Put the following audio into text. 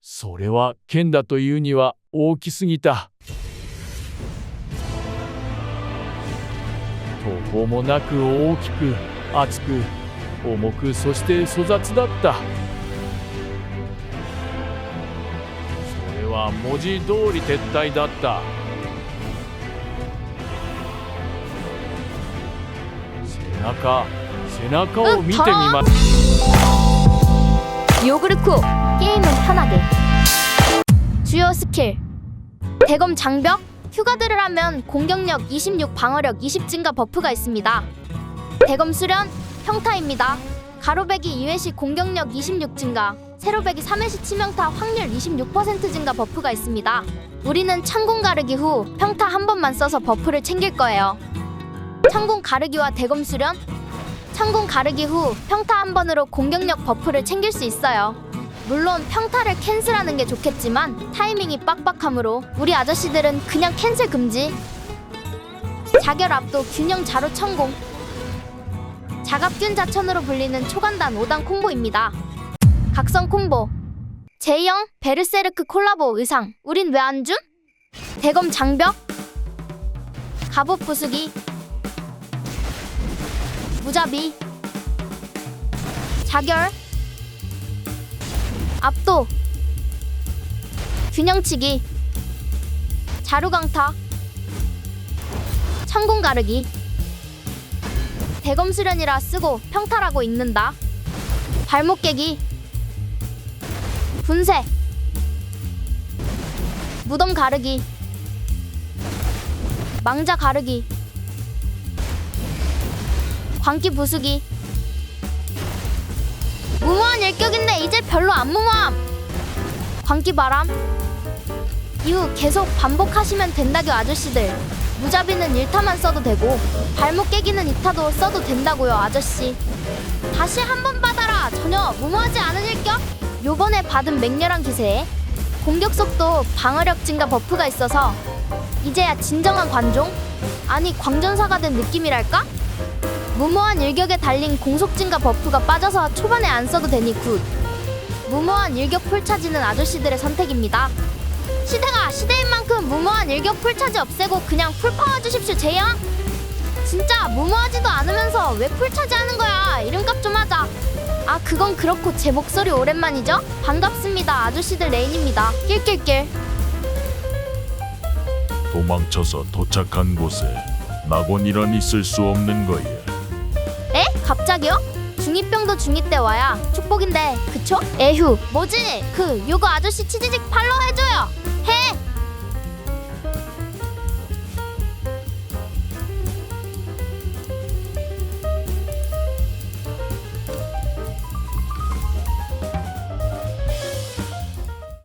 それは剣だというには大きすぎた。途方もなく大きく厚く重くそして粗雑だった。それは文字通り撤退だった。背中背中を見てみますヨーグルクを。 게임은 편하게. 주요 스킬. 대검 장벽 휴가들을 하면 공격력 26 방어력 20 증가 버프가 있습니다. 대검 수련 평타입니다. 가로배기 2회 시 공격력 26 증가 세로배기 3회 시 치명타 확률 26% 증가 버프가 있습니다. 우리는 창공 가르기 후 평타 한 번만 써서 버프를 챙길 거예요. 창공 가르기와 대검 수련. 창공 가르기 후 평타 한 번으로 공격력 버프를 챙길 수 있어요. 물론 평타를 캔슬하는 게 좋겠지만 타이밍이 빡빡하므로 우리 아저씨들은 그냥 캔슬 금지. 자결 압도 균형 자루 천공. 자갑균 자천으로 불리는 초간단 5단 콤보입니다. 각성 콤보. 제형 베르세르크 콜라보 의상. 우린 왜 안 줌? 대검 장벽. 갑옷 부수기. 무자비 자결 압도. 균형치기. 자루강타. 천공 가르기. 대검 수련이라 쓰고 평타라고 읽는다. 발목 깨기. 분쇄. 무덤 가르기. 망자 가르기. 광기 부수기 일격인데 이제 별로 안 무모함. 광기 바람. 이후 계속 반복하시면 된다교 아저씨들. 무자비는 1타만 써도 되고 발목 깨기는 2타도 써도 된다고요 아저씨. 다시 한 번 받아라. 전혀 무모하지 않은 일격? 요번에 받은 맹렬한 기세에 공격 속도 방어력 증가 버프가 있어서 이제야 진정한 관종? 아니 광전사가 된 느낌이랄까? 무모한 일격에 달린 공속 증가 버프가 빠져서 초반에 안 써도 되니 굿. 무모한 일격 풀차지는 아저씨들의 선택입니다. 시대가 시대인 만큼 무모한 일격 풀차지 없애고 그냥 풀파워 주십시오 제형. 진짜 무모하지도 않으면서 왜 풀차지 하는 거야? 이름값 좀 하자. 아 그건 그렇고 제 목소리 오랜만이죠? 반갑습니다 아저씨들 레인입니다. 낄낄낄. 도망쳐서 도착한 곳에 낙원이란 있을 수 없는 거야. 에? 갑자기요? 중2병도 중2 때 와야 축복인데 그쵸? 에휴 뭐지? 그 요거 아저씨 치지직 팔로우 해줘요 해